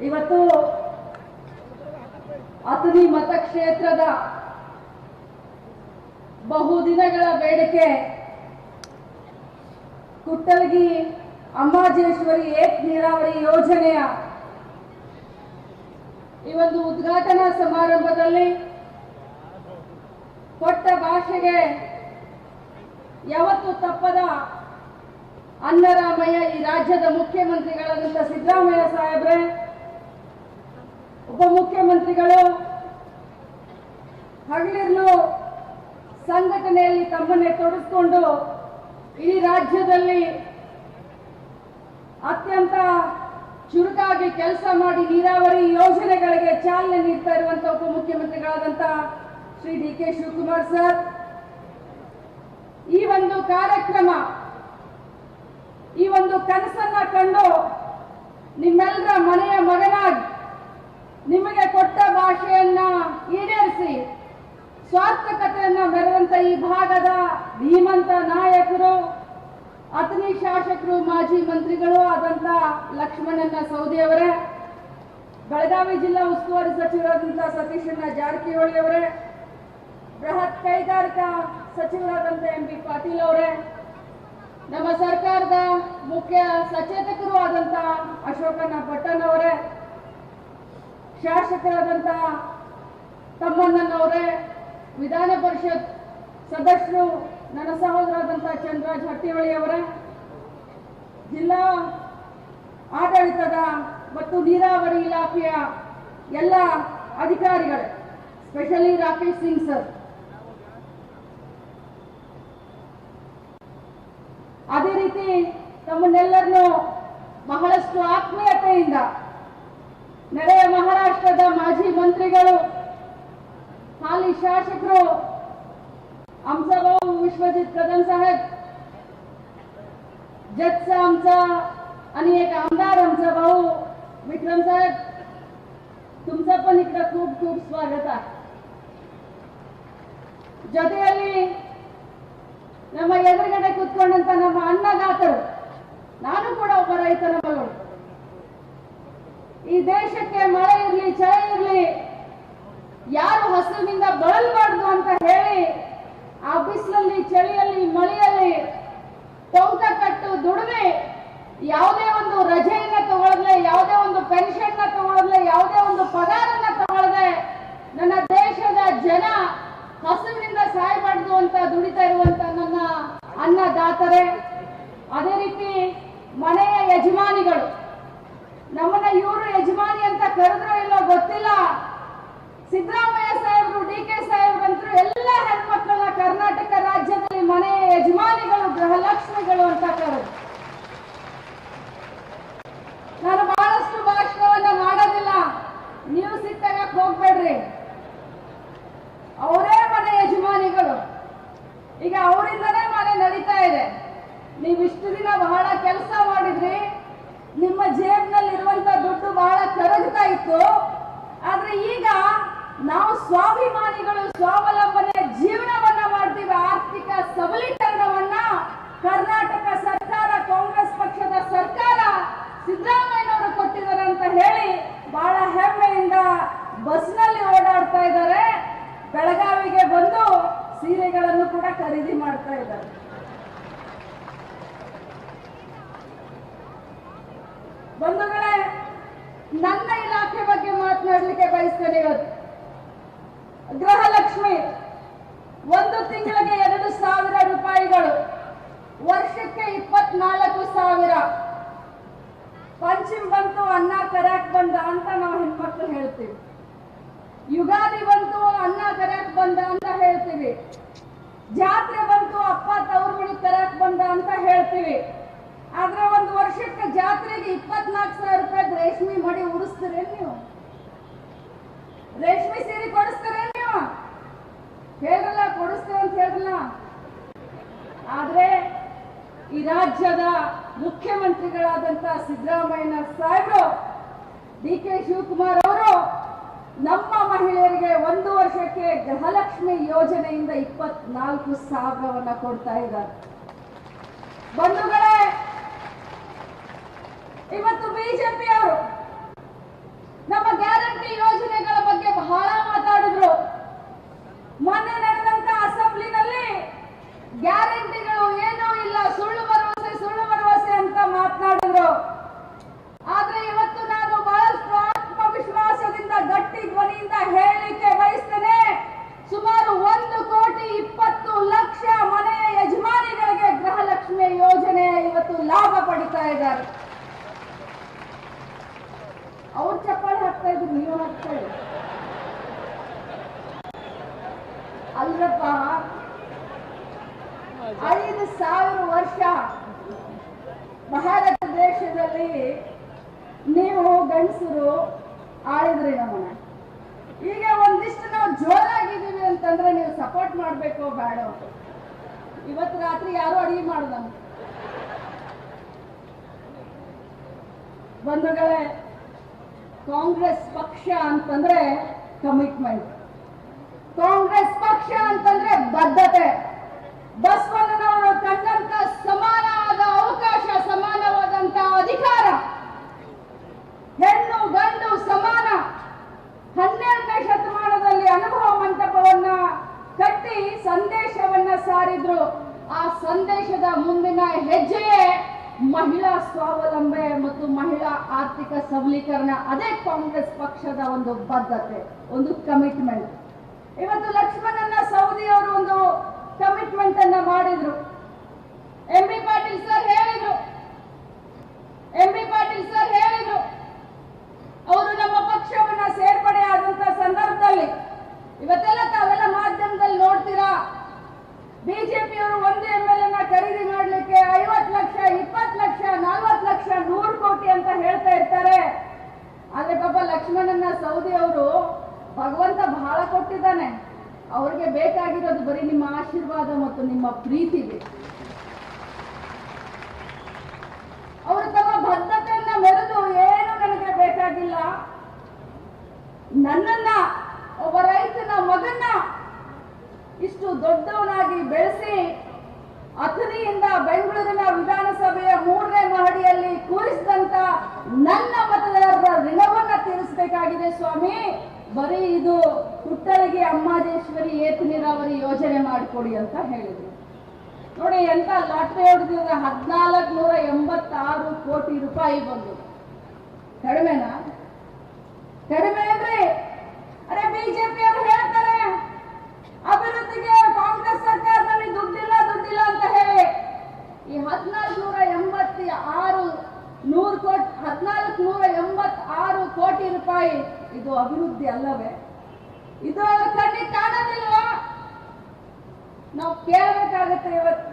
ಇವತ್ತು ಅತನಿ ಮತಕ್ಷೇತ್ರದ ಬಹುದಿನಗಳ ಬೇಡಿಕೆ ಕುಟ್ಟಲಗಿ ಅಂಬಾಜೇಶ್ವರಿ ಏಕ್ ನೀರಾವರಿ ಯೋಜನೆಯ ಈ ಒಂದು ಉದ್ಘಾಟನಾ ಸಮಾರಂಭದಲ್ಲಿ ಕೊಟ್ಟ ಭಾಷೆಗೆ ಯಾವತ್ತು ತಪ್ಪದ ಅನ್ನರಾಮಯ್ಯ ಈ ರಾಜ್ಯದ ಮುಖ್ಯಮಂತ್ರಿಗಳಾದಂಥ ಸಿದ್ದರಾಮಯ್ಯ ಸಾಹೇಬ್ರೆ ಉಪಮುಖ್ಯಮಂತ್ರಿಗಳು ಹಗಲಿರ್ಲು ಸಂಘಟನೆಯಲ್ಲಿ ತಮ್ಮನ್ನೇ ತೊಡಗಿಸಿಕೊಂಡು ಇಡೀ ರಾಜ್ಯದಲ್ಲಿ ಅತ್ಯಂತ ಚುರುಕಾಗಿ ಕೆಲಸ ಮಾಡಿ ನೀರಾವರಿ ಯೋಜನೆಗಳಿಗೆ ಚಾಲನೆ ನೀಡ್ತಾ ಇರುವಂತಹ ಉಪಮುಖ್ಯಮಂತ್ರಿಗಳಾದಂತಹ Shri D K Shivakumar sir. ಈ ಒಂದು ಕಾರ್ಯಕ್ರಮ, ಈ ಒಂದು ಕನಸನ್ನ ಕಂಡು ನಿಮ್ಮೆಲ್ಲರ ಮನೆಯ ಮಗನಾಗಿ ನಿಮಗೆ ಕೊಟ್ಟ ಭಾಷೆಯನ್ನ ಈಡೇರಿಸಿ, ಸ್ವಾರ್ಥಕತೆಯನ್ನ ಮೆರೆದಂತ ಈ ಭಾಗದ ಧೀಮಂತ ನಾಯಕರು ಅತನಿ ಶಾಸಕರು, ಮಾಜಿ ಮಂತ್ರಿಗಳು ಆದಂತ ಲಕ್ಷ್ಮಣನ ಸೌದಿಯವರೇ ಬೆಳಗಾವಿ ಜಿಲ್ಲಾ ಉಸ್ತುವಾರಿ ಸಚಿವರಾದಂತಹ ಸತೀಶಣ್ಣ ಜಾರಕಿಹೊಳಿ ಅವರೇ, ಬೃಹತ್ ಕೈಗಾರಿಕಾ ಸಚಿವರಾದಂತ ಎಂ ಬಿ ಪಾಟೀಲ್ ಅವರೇ, ನಮ್ಮ ಸರ್ಕಾರದ ಮುಖ್ಯ ಸಚೇತಕರು ಆದಂತ ಅಶೋಕಣ್ಣ ಪಟ್ಟಣ್ ಅವರೇ ಶಾಸಕರಾದಂತ ತಮ್ಮಣ್ಣನವರೇ, ವಿಧಾನ ಪರಿಷತ್ ಸದಸ್ಯರು, ನನ್ನ ಸಹೋದರಾದಂತಹ ಚಂದ್ರರಾಜ್ ಹಟ್ಟಿಹೊಳಿ ಅವರೇ, ಜಿಲ್ಲಾ ಆಡಳಿತದ ಮತ್ತು ನೀರಾವರಿ ಇಲಾಖೆಯ ಎಲ್ಲ ಅಧಿಕಾರಿಗಳು, ಸ್ಪೆಷಲಿ ರಾಕೇಶ್ ಸಿಂಗ್ ಸರ್. ಅದೇ ರೀತಿ ತಮ್ಮನ್ನೆಲ್ಲರನ್ನು ಬಹಳಷ್ಟು ಆತ್ಮೀಯತೆಯಿಂದ ನೆರೆಯ ಮಹಾರಾಷ್ಟ್ರದ ಮಾಜಿ ಮಂತ್ರಿಗಳು ಹಾಲಿ ಶಾಸಕರು आमचा भाऊ विश्वजित कदम साहेब जजचा आमचा आणि एक आमदार आमचा भाऊ विक्रम साहेब तुमचं पण इकडं खूप खूप स्वागत आहे ಜೊತೆಯಲ್ಲಿ ನಮ್ಮ ಎದುರುಗಡೆ ಕೂತ್ಕೊಂಡಂತ ನಮ್ಮ ಅನ್ನದಾತರು ನಾನು ಕೂಡ ಒಬ್ಬ ರೈತನ ಮಗಳು ಈ ದೇಶಕ್ಕೆ ಮಳೆ ಇರಲಿ, ಚಳಿ ಇರಲಿ, ಯಾರು ಹಸುವಿನಿಂದ ಬಳಲ್ಬಾರ್ದು ಅಂತ ಹೇಳಿ, ಆ ಬಿಸಿಲಲ್ಲಿ, ಚಳಿಯಲ್ಲಿ, ಮಳೆಯಲ್ಲಿ ಕೌತ ಕಟ್ಟು ದುಡಿಮೆ ಯಾವುದೇ ಒಂದು ರಜೆಯನ್ನ ತಗೊಳ್ಳದೆ ಯಾವುದೇ ಒಂದು ಪೆನ್ಷನ್ನ ತಗೊಳ್ಳದೆ ಯಾವುದೇ ಒಂದು ಪಗಾರನ್ನ ತಗೊಳ್ಳದೆ ನನ್ನ ದೇಶದ ಜನ ಹಸುವಿನಿಂದ ಸಾಯಬಾರ್ದು ಅಂತ ದುಡಿತಾ ಇರುವಂತ ನನ್ನ ಅನ್ನದಾತರೇ, ಅದೇ ರೀತಿ ಮನೆಯ ಯಜಮಾನಿಗಳು, ನಮ್ಮನ್ನ ಇವರು ಯಜಮಾನಿ ಅಂತ ಕರೆದ್ರೋ ಇಲ್ಲೋ ಗೊತ್ತಿಲ್ಲ. ಸಿದ್ದರಾಮಯ್ಯ ಸಾಹೇಬ್ರು ಡಿ ಕೆ ಸಾಹೇಬ್ರಂತರು ಎಲ್ಲ ಹೆಣ್ಮಕ್ಳನ್ನ ಕರ್ನಾಟಕ ರಾಜ್ಯದಲ್ಲಿ ಮನೆಯ ಯಜಮಾನಿಗಳು, ಗೃಹಲಕ್ಷ್ಮಿಗಳು ಅಂತ ಕರೆದ್ರು. ನಾನು ಬಹಳಷ್ಟು ಭಾಷಣವನ್ನ ಮಾಡೋದಿಲ್ಲ. ನೀವು ಸಿಕ್ಕಾಗ ಹೋಗ್ಬೇಡ್ರಿ. ಅವರೇ ಮನೆ ಯಜಮಾನಿಗಳು. ಈಗ ಅವರಿಂದನೇ ಮನೆ ನಡೀತಾ ಇದೆ. ನೀವು ಇಷ್ಟು ದಿನ ಬಹಳ ಕೆಲಸ ಮಾಡಿದ್ರಿ. ನಿಮ್ಮ ಜೇಬ್ನಲ್ಲಿರುವಂತ ಬಹಳ ಕರಗ್ತಾ ಇತ್ತು. ಆದ್ರೆ ಈಗ ನಾವು ಸ್ವಾಭಿಮಾನಿಗಳು, ಸ್ವಾವಲಂಬನೆ ಜೀವನವನ್ನ ಮಾಡ್ತೀವಿ. ಆರ್ಥಿಕ ಸಬಲೀಕರಣವನ್ನ ಕರ್ನಾಟಕ ಸರ್ಕಾರ, ಕಾಂಗ್ರೆಸ್ ಪಕ್ಷದ ಸರ್ಕಾರ ಸಿದ್ದರಾಮಯ್ಯನವರು ಕೊಟ್ಟಿದ್ದಾರೆ ಅಂತ ಹೇಳಿ ಬಹಳ ಹೆಮ್ಮೆಯಿಂದ ಬಸ್ನಲ್ಲಿ ಓಡಾಡ್ತಾ ಇದ್ದಾರೆ. ಬೆಳಗಾವಿಗೆ ಬಂದು ಸೀರೆಗಳನ್ನು ಕೂಡ ಖರೀದಿ ಮಾಡ್ತಾ ಇದ್ದಾರೆ. ನನ್ನ ಇಲಾಖೆ ಬಗ್ಗೆ ಮಾತನಾಡಲಿಕ್ಕೆ ಬಯಸ್ತೇನೆ ಇವತ್ತು. ಗೃಹಲಕ್ಷ್ಮಿ, ಒಂದು ತಿಂಗಳಿಗೆ ಎರಡು ಸಾವಿರ ರೂಪಾಯಿಗಳು, ವರ್ಷಕ್ಕೆ ಇಪ್ಪತ್ನಾಲ್ಕು ಸಾವಿರ. ಪಂಚಮಿ ಬಂತು, ಅನ್ನ ಕರ್ಯಾಕ್ ಬಂದ ಅಂತ ನಾವು ಹೆಣ್ಮಕ್ಳು ಹೇಳ್ತೀವಿ. ಯುಗಾದಿ ಬಂತು, ಅನ್ನ ಕರ್ಯಾಕ್ ಬಂದ ಅಂತ ಹೇಳ್ತೀವಿ. ಜಾತ್ರೆ ಬಂತು, ಅಪ್ಪ ತವ್ರ ಮನೆ ಕರ್ಯಾಕ್ ಬಂದ ಅಂತ ಹೇಳ್ತೀವಿ. ಆದ್ರೆ ಒಂದು ವರ್ಷಕ್ಕೆ ಜಾತ್ರೆಗೆ ಇಪ್ಪತ್ನಾಲ್ಕು ಸಾವಿರ ರೂಪಾಯಿ ರೇಷ್ಮೆ ಮಡಿ ಉಡಿಸ್ತೀರೇನು ನೀವು? ರೇಷ್ಮೆ ಸೀರೆ ಕೊಡಿಸ್ತೀರೇನು ನೀವು? ಹೇಳ್ರಲ್ಲ, ಕೊಡಿಸ್ತೀರ ಅಂತ ಹೇಳ್ರಲ್ಲ. ಆದ್ರೆ ಈ ರಾಜ್ಯದ ಮುಖ್ಯಮಂತ್ರಿಗಳಾದಂತ ಸಿದ್ದರಾಮಯ್ಯನ ಸಾಹೇಬರು, ಡಿ ಕೆ ಶಿವಕುಮಾರ್ ಅವರು ನಮ್ಮ ಮಹಿಳೆಯರಿಗೆ ಒಂದು ವರ್ಷಕ್ಕೆ ಗೃಹಲಕ್ಷ್ಮಿ ಯೋಜನೆಯಿಂದ ಇಪ್ಪತ್ನಾಲ್ಕು ಸಾವಿರವನ್ನ ಕೊಡ್ತಾ ಇದ್ದಾರೆ. ಬಂಧುಗಳೇ ಇವತ್ತು ಬಿಜೆಪಿ ಅವರು ನಮ್ಮ ಗ್ಯಾರಂಟಿ ಯೋಜನೆಗಳ ಬಗ್ಗೆ ಬಹಳ ಮಾತಾಡಿದ್ರು. ಮೊನ್ನೆ ನಡೆದಂತ ಅಸೆಂಬ್ಲಿನಲ್ಲಿ ಗ್ಯಾರಂಟಿಗಳು ಏನೂ ಇಲ್ಲ, ಸುಳ್ಳು ಭರವಸೆ ಸುಳ್ಳು ಭರವಸೆ ಅಂತ ಮಾತನಾಡಿದ್ರು. ಆದ್ರೆ ಇವತ್ತು ನಾನು ಬಹಳಷ್ಟು ಆತ್ಮವಿಶ್ವಾಸದಿಂದ, ಗಟ್ಟಿ ಧ್ವನಿಯಿಂದ ಹೇಳಿಕೆ ಬಯಸ್ತೇನೆ. ಸುಮಾರು ಒಂದು ಕೋಟಿ ಇಪ್ಪತ್ತು ಲಕ್ಷ ಮನೆಯ ಯಜಮಾನಿಗಳಿಗೆ ಗೃಹಲಕ್ಷ್ಮಿ ಯೋಜನೆ ಇವತ್ತು ಲಾಭ ಪಡಿತಾ ಇದ್ದಾರೆ. ದೇಶದಲ್ಲಿ ನೀವು ಗಂಡಸರು ಆಳಿದ್ರಿ ನಮ್ಮನ್ನ. ಈಗ ಒಂದಿಷ್ಟು ನಾವು ಜೋರಾಗಿದ್ದೀವಿ ಅಂತಂದ್ರೆ ನೀವು ಸಪೋರ್ಟ್ ಮಾಡ್ಬೇಕು ಬೇಡ? ಇವತ್ತು ರಾತ್ರಿ ಯಾರು ಅಡಿಗೆ ಮಾಡುದ? ಬಂಧುಗಳೇ, ಕಾಂಗ್ರೆಸ್ ಪಕ್ಷ ಅಂತಂದ್ರೆ ಕಮಿಟ್ಮೆಂಟ್ ಕಾಂಗ್ರೆಸ್ ಪಕ್ಷ ಆರ್ಥಿಕ ಸಬಲೀಕರಣ ಅದೇ ಕಾಂಗ್ರೆಸ್ ಪಕ್ಷದ ಒಂದು ಬದ್ಧತೆ, ಒಂದು ಕಮಿಟ್ಮೆಂಟ್ ಇವತ್ತು ಲಕ್ಷ್ಮಣನ ಸೌದಿ ಅವರು ಒಂದು ಕಮಿಟ್ಮೆಂಟ್ ಅನ್ನ ಮಾಡಿದ್ರು. ಎಂ ಬಿ ಪಾಟೀಲ್ ಸರ್ ಹೇಳಿದ್ರು. ಎಂ ಬಿ ಪಾಟೀಲ್ ಸರ್ ಹೇಳಿದ್ರು. ಅವರು ನಮ್ಮ ಪಕ್ಷವನ್ನ ಸೇರ್ಪಡೆ ಆದಂತ ಸಂದರ್ಭದಲ್ಲಿ, ಇವತ್ತೆಲ್ಲ ತಾವೆಲ್ಲ ಮಾಧ್ಯಮದಲ್ಲಿ ನೋಡ್ತೀರಾ ಬಿಜೆಪಿಯವರು ಒಂದು ಎಂ ಎಲ್ ಎನ ಖರೀದಿ ಮಾಡ್ಲಿಕ್ಕೆ ಐವತ್ತು ಲಕ್ಷ ಇಪ್ಪತ್ತು ಲಕ್ಷ ನಲ್ವತ್ತು ಲಕ್ಷ ನೂರು ಕೋಟಿ ಅಂತ ಹೇಳ್ತಾ ಇರ್ತಾರೆ. ಆದ್ರೆ ಪಾಪ ಲಕ್ಷ್ಮಣನ ಸೌದಿ ಅವರು ಭಗವಂತ ಬಹಳ ಕೊಟ್ಟಿದ್ದಾನೆ. ಅವ್ರಿಗೆ ಬೇಕಾಗಿರೋದು ಬರೀ ನಿಮ್ಮ ಆಶೀರ್ವಾದ ಮತ್ತು ನಿಮ್ಮ ಪ್ರೀತಿ ಅವರು ತಮ್ಮ ಬದ್ಧತೆಯನ್ನ ಮೆರೆದು ಏನು ನನಗೆ ಬೇಕಾಗಿಲ್ಲ. ನನ್ನನ್ನ, ಒಬ್ಬ ರೈತನ ಮಗನ್ನ ಇಷ್ಟು ದೊಡ್ಡವನಾಗಿ ಬೆಳೆಸಿ ಅಥಣಿಯಿಂದ ಬೆಂಗಳೂರಿನ ವಿಧಾನಸಭೆಯ ಮೂರನೇ ಮಹಡಿಯಲ್ಲಿ ಕೂರಿಸಿದಂತ ನನ್ನ ಮತದಾರರ ಋಣವನ್ನ ತೀರಿಸಬೇಕಾಗಿದೆ ಸ್ವಾಮಿ. ಬರೀ ಇದು ಪುಟ್ಟಳಿಗೆ ಅಮ್ಮಾಜೇಶ್ವರಿ ಏತ ನೀರಾವರಿ ಯೋಜನೆ ಮಾಡಿಕೊಡಿ ಅಂತ ಹೇಳಿದ್ರು. ನೋಡಿ, ಎಂತ ಲಾಟ್ರಿ ಹೊಡೆದಿದ್ರೆ ಹದಿನಾಲ್ಕು ನೂರ ಎಂಬತ್ತಾರು ಕೋಟಿ ರೂಪಾಯಿ ಬಂದು. ಕಡಿಮೆನಾ? ಕಡಿಮೆ ಏನ್ರಿ ಅರೆ ಬಿಜೆಪಿ ಅವರು ಹೇಳ್ತಾರೆ, ಅಭಿವೃದ್ಧಿಗೆ ಕಾಂಗ್ರೆಸ್ ಸರ್ಕಾರದಲ್ಲಿ ದುಡ್ಡಿಲ್ಲ ದುಡ್ಡಿಲ್ಲ ಅಂತ ಹೇಳಿ. ಈ ಹದಿನಾಲ್ಕು ನೂರ ಎಂಬತ್ತ ಆರು ನೂರು ಕೋಟಿ ಹದಿನಾಲ್ಕು ನೂರ ಎಂಬತ್ ಆರು ಕೋಟಿ ರೂಪಾಯಿ ಇದು ಅಭಿವೃದ್ಧಿ ಅಲ್ಲವೇ? ಇದು ಅವ್ರ ಕಣ್ಣಿಗೆ ನಾವು ಕೇಳಬೇಕಾಗತ್ತೆ ಇವತ್ತು.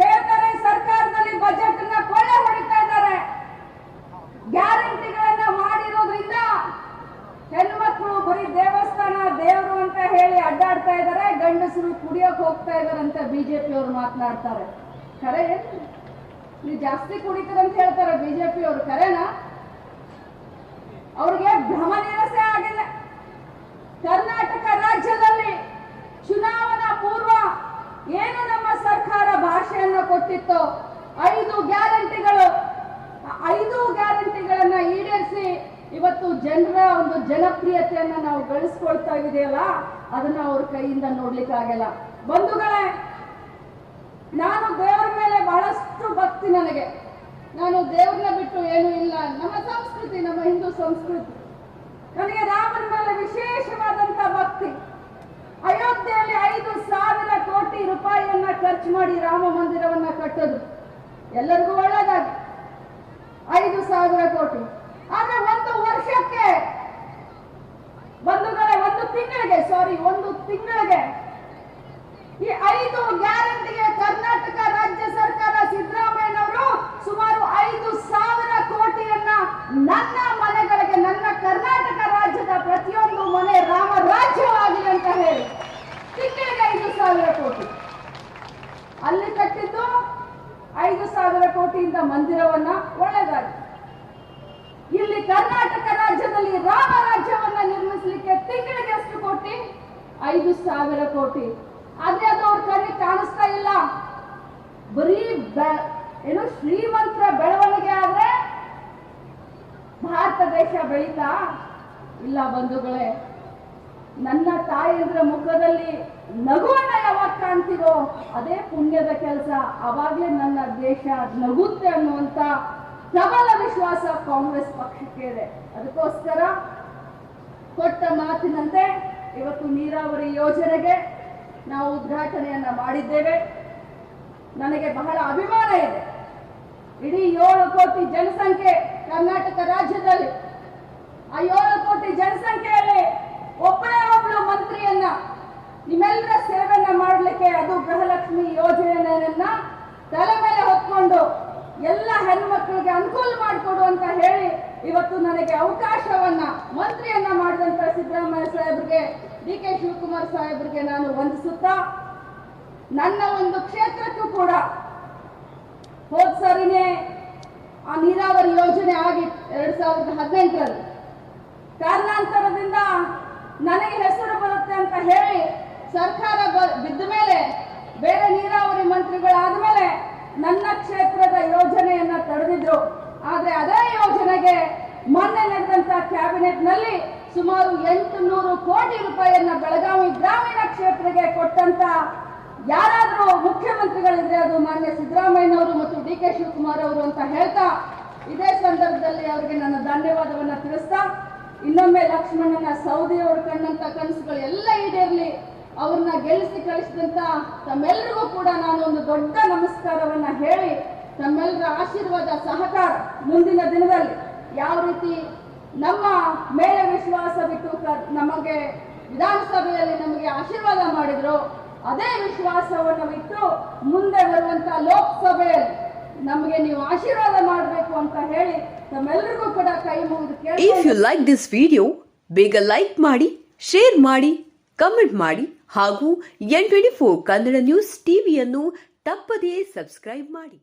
ಹೇಳ್ತಾರೆ ಸರ್ಕಾರದಲ್ಲಿ ಬಜೆಟ್ನ ಕೊಳ್ಳೆ ಹೊಡಿತಾ ಇದ್ದಾರೆ. ಮಾಡಿರೋದ್ರಿಂದ ಹೆಣ್ಮಕ್ಳು ಬರೀ ದೇವಸ್ಥಾನ, ದೇವರು ಅಂತ ಹೇಳಿ ಅಡ್ಡಾಡ್ತಾ ಇದ್ದಾರೆ, ಗಂಡಸರು ಕುಡಿಯೋಕ್ ಹೋಗ್ತಾ ಇದಾರಂತ ಬಿಜೆಪಿ ಅವರು ಮಾತನಾಡ್ತಾರೆ. ಕರೆ ನೀವು ಜಾಸ್ತಿ ಕುಡಿತಾರಂತ ಹೇಳ್ತಾರೆ ಬಿಜೆಪಿ ಅವರು ಕರೆನಾ? ಅವ್ರಿಗೆ ಭ್ರಮ ನಿರಸೆ ಆಗಿಲ್ಲ ಕರ್ನಾಟಕ ರಾಜ್ಯದಲ್ಲಿ ಚುನಾವಣಾ ಪೂರ್ವ ಏನು ನಮ್ಮ ಸರ್ಕಾರ ಭಾಷೆಯನ್ನ ಕೊಟ್ಟಿತ್ತು, ಐದು ಗ್ಯಾರಂಟಿಗಳು, ಐದು ಗ್ಯಾರಂಟಿಗಳನ್ನ ಈಡೇರಿಸಿ ಇವತ್ತು ಜನರ ಒಂದು ಜನಪ್ರಿಯತೆಯನ್ನ ನಾವು ಗಳಿಸ್ಕೊಳ್ತಾ ಇದೆಯಲ್ಲ, ಅದನ್ನ ಅವ್ರ ಕೈಯಿಂದ ನೋಡ್ಲಿಕ್ಕಾಗಲ್ಲ ಬಂಧುಗಳೇ, ನಾನು ದೇವರ ಮೇಲೆ ಬಹಳಷ್ಟು ಭಕ್ತಿ ನನಗೆ. ನಾನು ದೇವ್ರನ್ನ ಬಿಟ್ಟು ಏನು ಇಲ್ಲ. ನಮ್ಮ ಸಂಸ್ಕೃತಿ, ನಮ್ಮ ಹಿಂದೂ ಸಂಸ್ಕೃತಿ. ನನಗೆ ರಾಮನ ಮೇಲೆ ವಿಶೇಷವಾದಂತ ಭಕ್ತಿ. ಅಯೋಧ್ಯೆಯಲ್ಲಿ ಐದು ಸಾವಿರ ಕೋಟಿ ರೂಪಾಯಿಯನ್ನ ಖರ್ಚು ಮಾಡಿ ರಾಮ ಮಂದಿರವನ್ನ ಕಟ್ಟೋದು ಎಲ್ಲರಿಗೂ ಒಳ್ಳೇದಾಗಿ ಐದು ಸಾವಿರ ಕೋಟಿ. ಆದ್ರೆ ಒಂದು ವರ್ಷಕ್ಕೆ ಬಂಧುಗಳೇ ಒಂದು ತಿಂಗಳಿಗೆ ಸಾರಿ ಒಂದು ತಿಂಗಳಿಗೆ ಈ ಐದು ಗ್ಯಾರಂಟಿಗೆ ಕರ್ನಾಟಕ ರಾಜ್ಯ ಸರ್ಕಾರ ಸಿದ್ದರಾಮಯ್ಯನವರು ಸುಮಾರು ಐದು ಸಾವಿರ ಕೋಟಿಯನ್ನ ನನ್ನ ಮನೆಗಳಿಗೆ, ನನ್ನ ಕರ್ನಾಟಕ ರಾಜ್ಯದ ಪ್ರತಿಯೊಂದು ಮನೆ ರಾಮ ರಾಜ್ಯವಾಗಲಿ ಅಂತ ಹೇಳಿ ತಿಂಗಳಿಗೆ ಐದು ಸಾವಿರ ಕೋಟಿ ಅಲ್ಲಿ ಕಟ್ಟಿದ್ದು ಐದು ಸಾವಿರ ಕೋಟಿಯಿಂದ ಮಂದಿರವನ್ನ ಒಳ್ಳೆದಾಗಿ ಇಲ್ಲಿ ಕರ್ನಾಟಕ ರಾಜ್ಯದಲ್ಲಿ ರಾಮ ರಾಜ್ಯವನ್ನ ನಿರ್ಮಿಸಲಿಕ್ಕೆ ತಿಂಗಳಿಗೆ ಎಷ್ಟು ಕೋಟಿ ಐದು ಸಾವಿರ ಕೋಟಿ ಆದ್ರೆ ಅದು ಅವ್ರ ಕಣ್ಣಿಗೆ ಕಾಣಿಸ್ತಾ ಇಲ್ಲ ಬರೀ ಏನು ಶ್ರೀಮಂತರ ಬೆಳವಣಿಗೆ ಆದ್ರೆ ಭಾರತ ದೇಶ ಬೆಳೀತಾ? ಇಲ್ಲ ಬಂಧುಗಳೇ, ನನ್ನ ತಾಯಿಯಂದ್ರ ಮುಖದಲ್ಲಿ ನಗುವನ್ನ ಯಾವಾಗ ಕಾಣ್ತೀರೋ ಅದೇ ಪುಣ್ಯದ ಕೆಲಸ. ಅವಾಗ್ಲೇ ನನ್ನ ದೇಶ ನಗುತ್ತೆ ಅನ್ನುವಂತ ಪ್ರಬಲ ವಿಶ್ವಾಸ ಕಾಂಗ್ರೆಸ್ ಪಕ್ಷಕ್ಕೆ ಇದೆ. ಅದಕ್ಕೋಸ್ಕರ ಕೊಟ್ಟ ಮಾತಿನಂತೆ ಇವತ್ತು ನೀರಾವರಿ ಯೋಜನೆಗೆ ನಾವು ಉದ್ಘಾಟನೆಯನ್ನ ಮಾಡಿದ್ದೇವೆ. ನನಗೆ ಬಹಳ ಅಭಿಮಾನ ಇದೆ. ಇಡೀ ಏಳು ಕೋಟಿ ಜನಸಂಖ್ಯೆ ಕರ್ನಾಟಕ ರಾಜ್ಯದಲ್ಲಿ. ಆ ಏಳು ಕೋಟಿ ಜನಸಂಖ್ಯೆಯಲ್ಲಿ ಒಬ್ಬನೇ ಒಬ್ಬಳು ಮಂತ್ರಿಯನ್ನ ನಿಮ್ಮೆಲ್ಲರ ಸೇವೆಯನ್ನ ಮಾಡಲಿಕ್ಕೆ ಅದು ಗೃಹಲಕ್ಷ್ಮಿ ಯೋಜನೆಯನ್ನ ತಲೆ ಮೇಲೆ ಹೊತ್ಕೊಂಡು ಎಲ್ಲ ಹೆಣ್ಮಕ್ಳಿಗೆ ಅನುಕೂಲ ಮಾಡಿಕೊಡು ಅಂತ ಹೇಳಿ ಇವತ್ತು ನನಗೆ ಅವಕಾಶವನ್ನ ಮಂತ್ರಿಯನ್ನ ಮಾಡಿದಂತ ಸಿದ್ದರಾಮಯ್ಯ ಸಾಹೇಬ್ರಿಗೆ, ಡಿ ಕೆ ಶಿವಕುಮಾರ್ ಸಾಹೇಬ್ರಿಗೆ ನಾನು ವಂದಿಸುತ್ತಾ ನನ್ನ ಒಂದು ಕ್ಷೇತ್ರಕ್ಕೂ ಕೂಡ ಹೋದ್ ಸರಿನೇ ಆ ನೀರಾವರಿ ಯೋಜನೆ ಆಗಿ ಎರಡ್ ಸಾವಿರದ ಹದಿನೆಂಟರಲ್ಲಿ ಕಾರಣಾಂತರದಿಂದ ನನಗೆ ಹೆಸರು ಬರುತ್ತೆ ಅಂತ ಹೇಳಿ ಸರ್ಕಾರ ಬಿದ್ದ ಮೇಲೆ ಬೇರೆ ನೀರಾವರಿ ಮಂತ್ರಿಗಳಾದ ಮೇಲೆ ನನ್ನ ಕ್ಷೇತ್ರದ ಯೋಜನೆಯನ್ನ ತಡೆದಿದ್ರು. ಆದ್ರೆ ಅದೇ ಯೋಜನೆಗೆ ಮೊನ್ನೆ ನಡೆದಂತ ಕ್ಯಾಬಿನೆಟ್ನಲ್ಲಿ ಸುಮಾರು ಎಂಟು ನೂರು ಕೋಟಿ ರೂಪಾಯಿಯನ್ನ ಬೆಳಗಾವಿ ಗ್ರಾಮೀಣ ಕ್ಷೇತ್ರಕ್ಕೆ ಕೊಟ್ಟಂತ ಯಾರಾದ್ರೂ ಮುಖ್ಯಮಂತ್ರಿಗಳಿದ್ರೆ ಅದು ಮಾನ್ಯ ಸಿದ್ದರಾಮಯ್ಯನವರು ಮತ್ತು ಡಿ ಕೆ ಶಿವಕುಮಾರ್ ಅವರು ಅಂತ ಹೇಳ್ತಾ ಇದೇ ಸಂದರ್ಭದಲ್ಲಿ ಅವರಿಗೆ ನನ್ನ ಧನ್ಯವಾದವನ್ನು ತಿಳಿಸ್ತಾ, ಇನ್ನೊಮ್ಮೆ ಲಕ್ಷ್ಮಣನ ಸೌದಿ ಅವರು ಕಂಡಂತ ಕನಸುಗಳು ಎಲ್ಲ ಈಡೇರಲಿ ಅವ್ರನ್ನ ಗೆಲ್ಲಿಸಿ ಕಳಿಸಿದಂತ ತಮ್ಮೆಲ್ಲರಿಗೂ ಕೂಡ ನಾನು ಒಂದು ದೊಡ್ಡ ನಮಸ್ಕಾರವನ್ನ ಹೇಳಿ ತಮ್ಮೆಲ್ಲರ ಆಶೀರ್ವಾದ ಸಹಕಾರ ಮುಂದಿನ ದಿನದಲ್ಲಿ ಯಾವ ರೀತಿ ನಮ್ಮ ಮೇಲೆ ವಿಶ್ವಾಸ ಬಿಟ್ಟು ನಮಗೆ ವಿಧಾನಸಭೆಯಲ್ಲಿ ನಮಗೆ ಆಶೀರ್ವಾದ ಮಾಡಿದ್ರು ಅದೇ ವಿಶ್ವಾಸವನ್ನು ಬಿಟ್ಟು ಮುಂದೆ ಬರುವಂತ ಲೋಕಸಭೆ ನಮಗೆ ನೀವು ಆಶೀರ್ವಾದ ಮಾಡಬೇಕು ಅಂತ ಹೇಳಿ ತಮ್ಮೆಲ್ಲರಿಗೂ ಕೂಡ ಕೈ ಮುಗಿದು if you like this video ಬೇಗ ಲೈಕ್ ಮಾಡಿ ಶೇರ್ ಮಾಡಿ ಕಮೆಂಟ್ ಮಾಡಿ, ಹಾಗೂ N twenty four Kannada news ಟಿವಿಯನ್ನು ತಪ್ಪದೇ ಸಬ್ಸ್ಕ್ರೈಬ್ ಮಾಡಿ.